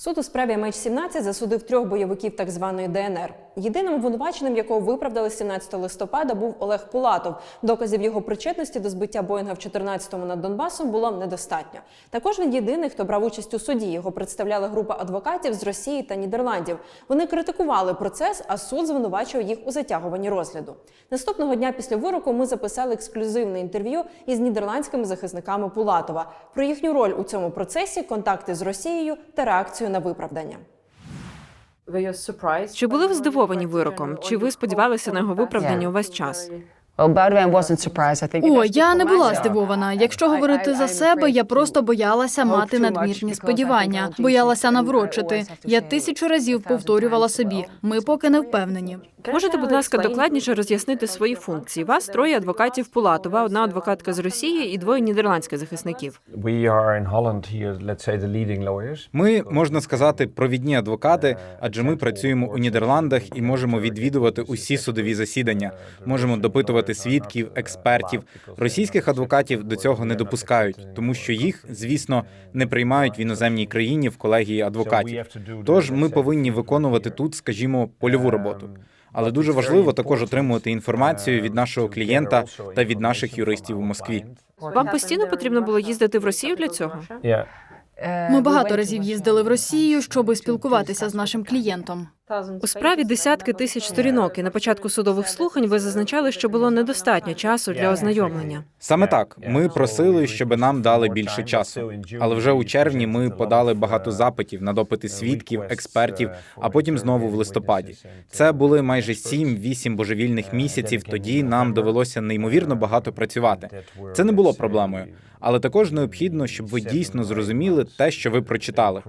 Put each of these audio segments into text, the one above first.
Суд у справі MH17 засудив трьох бойовиків так званої ДНР. Єдиним обвинуваченим, якого виправдали 17 листопада, був Олег Пулатов. Доказів його причетності до збиття Боїнга в 14-му над Донбасом було недостатньо. Також він єдиний, хто брав участь у суді. Його представляла група адвокатів з Росії та Нідерландів. Вони критикували процес, а суд звинувачував їх у затягуванні розгляду. Наступного дня після вироку ми записали ексклюзивне інтерв'ю із нідерландськими захисниками Пулатова про їхню роль у цьому процесі, контакти з Росією та реакцію на виправдання. Чи були ви здивовані вироком? Чи ви сподівалися на його виправдання увесь час? О, я не була здивована. Якщо говорити за себе, я просто боялася мати надмірні сподівання, боялася наврочити. Я тисячу разів повторювала собі. Ми поки не впевнені. Можете, будь ласка, докладніше роз'яснити свої функції? Вас троє адвокатів Пулатова, одна адвокатка з Росії і двоє нідерландських захисників. Ми можна сказати провідні адвокати, адже ми працюємо у Нідерландах і можемо відвідувати усі судові засідання. Можемо допитувати свідків, експертів. Російських адвокатів до цього не допускають, тому що їх, звісно, не приймають в іноземній країні в колегії адвокатів. Тож ми повинні виконувати тут, скажімо, польову роботу. Але дуже важливо також отримувати інформацію від нашого клієнта та від наших юристів у Москві. Вам постійно потрібно було їздити в Росію для цього? Ми багато разів їздили в Росію, щоб спілкуватися з нашим клієнтом. У справі десятки тисяч сторінок, і на початку судових слухань ви зазначали, що було недостатньо часу для ознайомлення. Саме так ми просили, щоб нам дали більше часу. Але вже у червні ми подали багато запитів на допити свідків, експертів, а потім знову в листопаді. Це були майже 7-8 божевільних місяців. Тоді нам довелося неймовірно багато працювати. Це не було проблемою, але також необхідно, щоб ви дійсно зрозуміли те, що ви прочитали.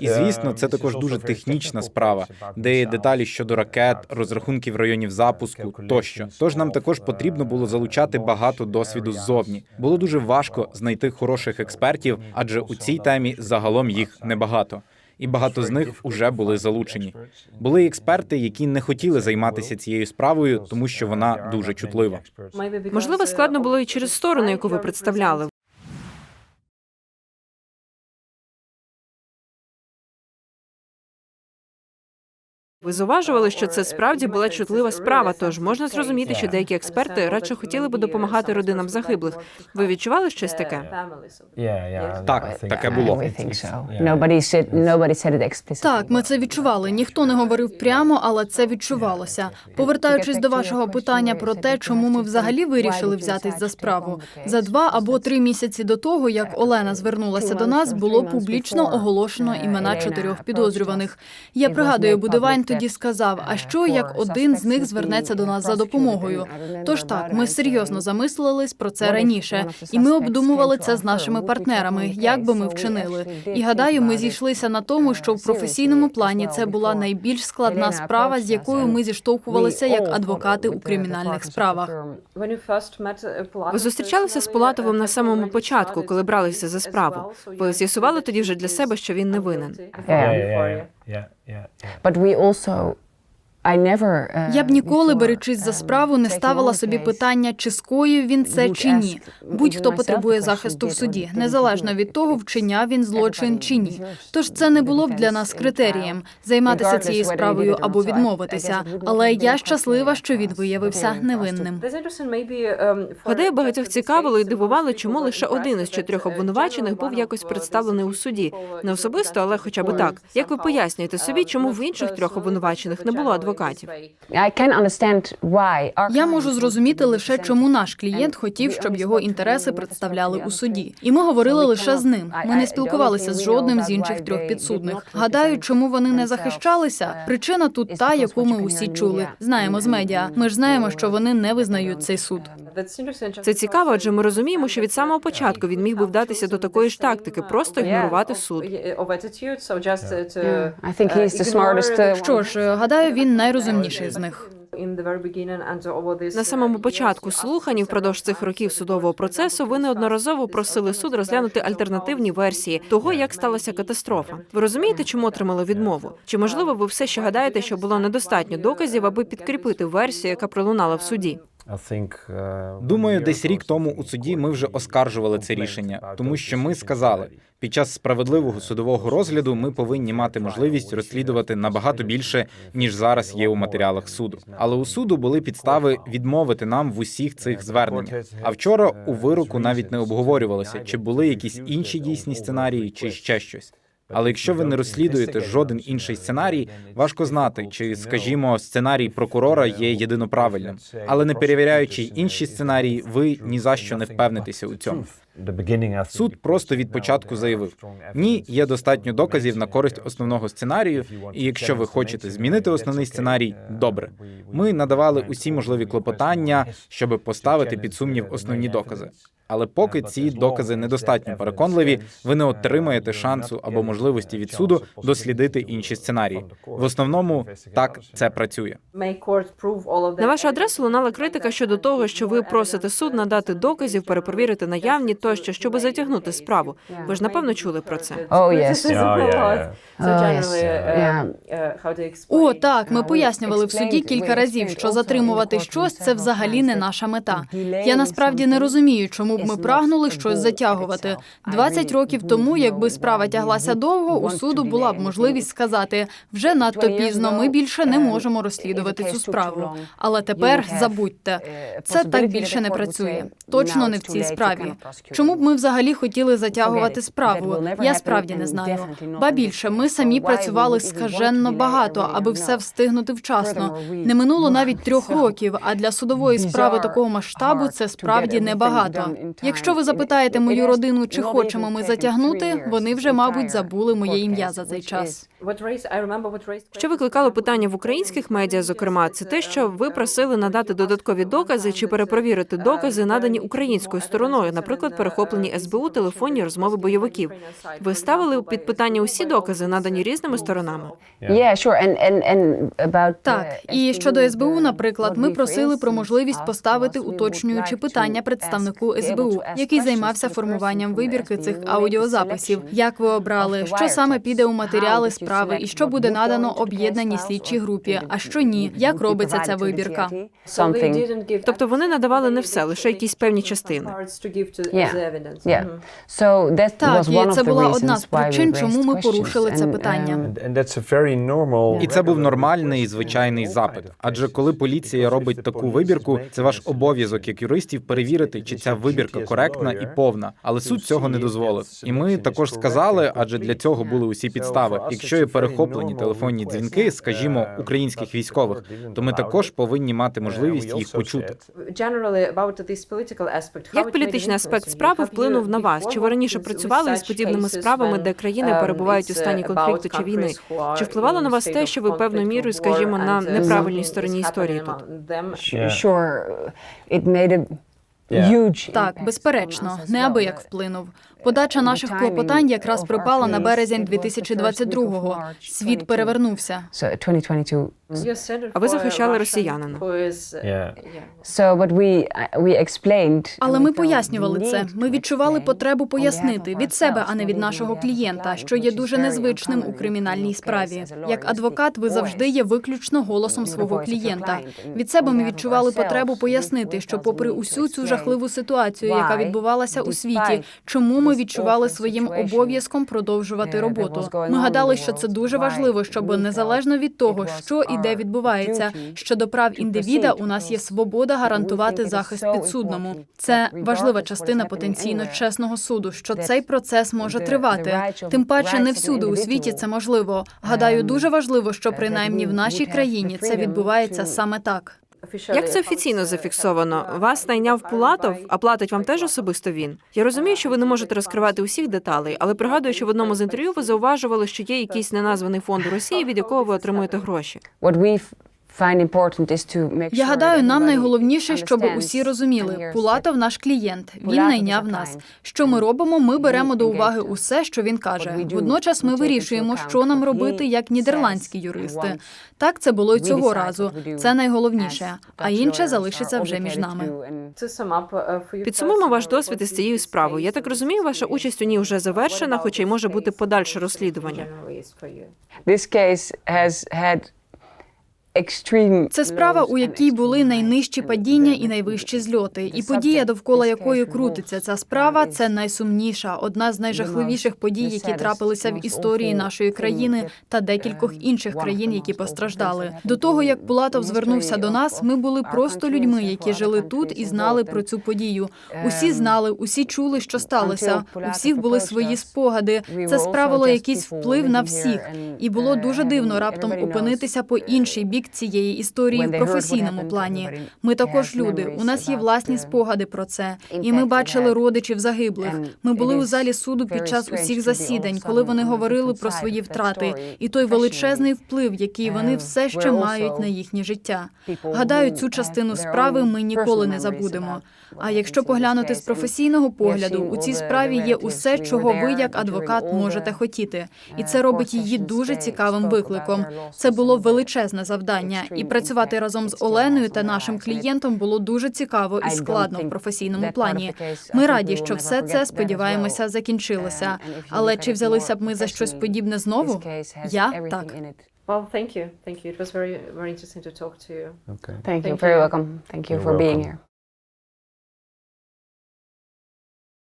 І звісно, uh, це також дуже технічна справа, де є деталі щодо ракет, розрахунків районів запуску тощо. Тож нам також потрібно було uh, залучати багато досвіду ззовні. Було дуже важко знайти хороших експертів, адже у цій темі загалом їх небагато. І багато з них уже були залучені. Були експерти, які не хотіли займатися цією справою, тому що вона дуже чутлива. Можливо, складно було і через сторону, яку ви представляли. Ви зауважували, що це справді була чутлива справа. Тож можна зрозуміти, що деякі експерти радше хотіли би допомагати родинам загиблих. Ви відчували щось таке? Так, таке було. We think so. Nobody said nobody said it explicitly. Так, ми це відчували. Ніхто не говорив прямо, але це відчувалося. Повертаючись до вашого питання про те, чому ми взагалі вирішили взятись за справу. За два або три місяці до того, як Олена звернулася до нас, було публічно оголошено імена чотирьох підозрюваних. Я пригадую, Будивань тоді сказав: а що як один з них звернеться до нас за допомогою? Тож так, ми серйозно замислились про це раніше, і ми обдумували це з нашими партнерами, як би ми вчинили. І гадаю, ми зійшлися на тому, що в професійному плані це була найбільш складна справа, з якою ми зіштовхувалися як адвокати у кримінальних справах. Ви зустрічалися з Пулатовим на самому початку, коли бралися за справу. Ви з'ясували тоді вже для себе, що він не винен. yeah, yeah. But we also Я б ніколи, беречись за um, справу, не ставила собі питання, чи скоїв він це чи ні. Будь-хто потребує захисту в суді, незалежно від того, вчиняв він злочин чи ні. Тож це не було б для нас критерієм займатися цією справою або відмовитися. Але я щаслива, що він виявився невинним. Гадаю, багатьох цікавило і дивувало, чому лише один із чотирьох обвинувачених був якось представлений у суді. Не особисто, але хоча б так. Як ви пояснюєте собі, чому в інших трьох обвинувачених не було адвокатів? I can understand why. our Я можу зрозуміти лише, чому наш клієнт хотів, щоб його інтереси представляли у суді. І ми говорили лише з ним. Ми не спілкувалися з жодним з інших трьох підсудних. Гадаю, чому вони не захищалися? Причина тут та, яку ми усі чули. Знаємо з медіа. Ми ж знаємо, що вони не визнають цей суд. Це цікаво, адже ми розуміємо, що від самого початку він міг би вдатися до такої ж тактики, просто ігнорувати суд. I think he's the smartest. uh, Що ж, гадаю, він найрозумніший з них. На самому початку слухань впродовж цих років судового процесу ви неодноразово просили суд розглянути альтернативні версії того, як сталася катастрофа. Ви розумієте, чому отримали відмову? Чи можливо ви все ще гадаєте, що було недостатньо доказів, аби підкріпити версію, яка пролунала в суді? Uh, Думаю, десь рік тому у суді ми вже оскаржували це рішення, тому що ми сказали, під час справедливого судового розгляду ми повинні мати можливість розслідувати набагато більше, ніж зараз є у матеріалах суду. Але у суду були підстави відмовити нам в усіх цих зверненнях. А вчора у вироку навіть не обговорювалося, чи були якісь інші дійсні сценарії, чи ще щось. Але якщо ви не розслідуєте жоден інший сценарій, важко знати, чи, скажімо, сценарій прокурора є єдиноправильним. Але не перевіряючи інші сценарії, ви ні за що не впевнитеся у цьому. Суд просто від початку заявив: ні, є достатньо доказів на користь основного сценарію, і якщо ви хочете змінити основний сценарій, добре. Ми надавали усі можливі клопотання, щоб поставити під сумнів основні докази. Але поки ці докази недостатньо переконливі, ви не отримаєте шансу або можливості від суду дослідити інші сценарії. В основному так це працює. На вашу адресу лунала критика щодо того, що ви просите суд надати доказів, переперевірити наявні тощо, щоб затягнути справу. Ви ж напевно чули про це. Oh. Oh. О, так, ми пояснювали в суді кілька разів, що затримувати щось це взагалі не наша мета. Я насправді не розумію, чому б ми прагнули щось затягувати. 20 років тому, якби справа тяглася довго, у суду була б можливість сказати вже надто пізно. Ми більше не можемо розслідувати цю справу. Але тепер забудьте, це так більше не працює. Точно не в цій справі. Чому б ми взагалі хотіли затягувати справу? Я справді не знаю. Ба більше, ми самі працювали скаженно багато, аби все встигнути вчасно. Не минуло навіть трьох років. А для судової справи такого масштабу це справді небагато. Якщо ви запитаєте мою родину, чи хочемо ми затягнути, вони вже, мабуть, забули моє ім'я за цей час. Що викликало питання в українських медіа, зокрема, це те, що ви просили надати додаткові докази чи перепровірити докази, надані українською стороною, наприклад, перехоплені СБУ телефонні розмови бойовиків. Ви ставили під питання усі докази, надані різними сторонами. About Так, і щодо СБУ, наприклад, ми просили про можливість поставити уточнюючі питання представнику СБУ, який займався формуванням вибірки цих аудіозаписів. Як ви обрали, що саме піде у матеріали справи, і що буде надано об'єднаній слідчій групі, а що ні, як робиться ця вибірка? Тобто вони надавали не все, лише якісь певні частини. Yeah. So that Так, was one of це була одна з причин, чому ми порушили це питання. um, And, and very normal. І це був нормальний і звичайний запит. Адже коли поліція робить таку вибірку, це ваш обов'язок як юристів перевірити, чи ця вибірка коректна і повна. Але суд цього не дозволив. І ми також сказали, адже для цього були усі підстави. Якщо є перехоплені телефонні дзвінки, скажімо, українських військових, то ми також повинні мати можливість їх почути. Як політичний аспект справи вплинув на вас? Чи ви раніше працювали із подібними справами, де країни перебувають у стані конфлікту чи війни? Чи впливало на вас те, що ви певною мірою, скажімо, на неправильній стороні історії тут? Sure, it made a Yeah. Так, безперечно, неабияк вплинув. Подача наших клопотань якраз припала на березень 2022-го. Світ перевернувся. 2022. А ви захищали росіянина. Yeah. Uh. Але ми пояснювали це. Ми відчували потребу пояснити від себе, а не від нашого клієнта, що є дуже незвичним у кримінальній справі. Як адвокат, ви завжди є виключно голосом свого клієнта. Від себе ми відчували потребу пояснити, що попри усю цю жахливу ситуацію, яка відбувалася у світі, чому ми відчували своїм обов'язком продовжувати роботу. Ми гадали, що це дуже важливо, щоб незалежно від того, що і де відбувається, щодо прав індивіда у нас є свобода гарантувати захист підсудному. Це важлива частина потенційно чесного суду, що цей процес може тривати. Тим паче не всюди у світі це можливо. Гадаю, дуже важливо, що принаймні в нашій країні це відбувається саме так. Як це офіційно зафіксовано? Вас найняв Пулатов, а платить вам теж особисто він. Я розумію, що ви не можете розкривати усіх деталей, але пригадую, що в одному з інтерв'ю ви зауважували, що є якийсь неназваний фонд у Росії, від якого ви отримуєте гроші. What we f- find important is to make Я гадаю, нам найголовніше, щоб усі розуміли. Пулатов наш клієнт. Він найняв нас. Що ми робимо? Ми беремо до уваги усе, що він каже. Водночас ми вирішуємо, що нам робити як нідерландські юристи. Так це було й цього разу. Це найголовніше. А інше залишиться вже між нами. do, and Підсумуємо ваш досвід із цією справою. Я так розумію, ваша участь у ній вже завершена, хоча й може бути подальше розслідування. Це справа, у якій були найнижчі падіння і найвищі зльоти. І подія, довкола якої крутиться ця справа, це найсумніша, одна з найжахливіших подій, які трапилися в історії нашої країни та декількох um, інших країн, які постраждали. До того як Булатов звернувся до нас, ми були просто людьми, які жили тут і знали про цю подію. Усі Um, знали, усі чули, що сталося. У всіх були свої спогади. Це справило якийсь вплив на всіх. І було дуже дивно раптом опинитися по інший бік цієї історії в професійному плані. Ми також люди. У нас є власні спогади про це. І ми бачили родичів загиблих. Ми були у залі суду під час усіх засідань, коли вони говорили про свої втрати, і той величезний вплив, який вони Uh, все ще мають на їхнє життя. Гадаю, цю частину справи ми ніколи не забудемо. А якщо поглянути з професійного погляду, у цій справі є усе, чого ви як адвокат можете хотіти, і uh, це робить її дуже цікавим викликом. Це було величезне завдання, і extreme працювати разом з Оленою та нашим клієнтом було дуже цікаво і складно в професійному плані. Ми раді, що все це сподіваємося закінчилося. Um, Але чи взялися б ми за щось подібне знову? Я так. Well, thank you. Thank you. It was very, very interesting to talk to you. Okay. Thank you. Thank Very you. welcome. Thank you You're for being welcome. here.